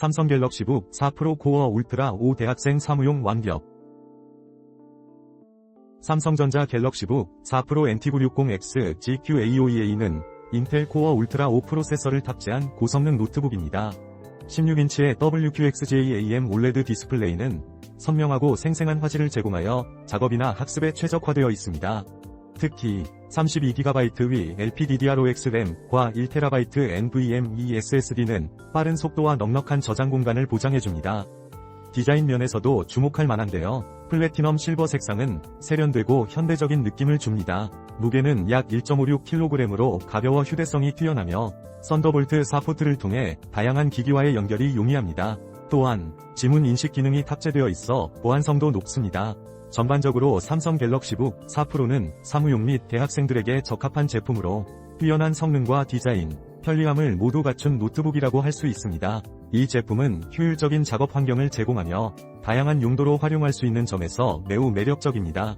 삼성 갤럭시 북 4 프로 코어 울트라 5 대학생 사무용 완벽. 삼성전자 갤럭시 북 4 프로 NT960X GQ-A5EA는 인텔 코어 울트라 5 프로세서를 탑재한 고성능 노트북입니다. 16인치의 WQXJ-AM OLED 디스플레이는 선명하고 생생한 화질을 제공하여 작업이나 학습에 최적화되어 있습니다. 특히 32GB 위 LPDDR5X 램과 1TB NVMe SSD는 빠른 속도와 넉넉한 저장 공간을 보장해줍니다. 디자인 면에서도 주목할 만한데요. 플래티넘 실버 색상은 세련되고 현대적인 느낌을 줍니다. 무게는 약 1.56kg으로 가벼워 휴대성이 뛰어나며 썬더볼트 4포트를 통해 다양한 기기와의 연결이 용이합니다. 또한 지문 인식 기능이 탑재되어 있어 보안성도 높습니다. 전반적으로 삼성 갤럭시 북 4 프로는 사무용 및 대학생들에게 적합한 제품으로 뛰어난 성능과 디자인, 편리함을 모두 갖춘 노트북이라고 할 수 있습니다. 이 제품은 효율적인 작업 환경을 제공하며 다양한 용도로 활용할 수 있는 점에서 매우 매력적입니다.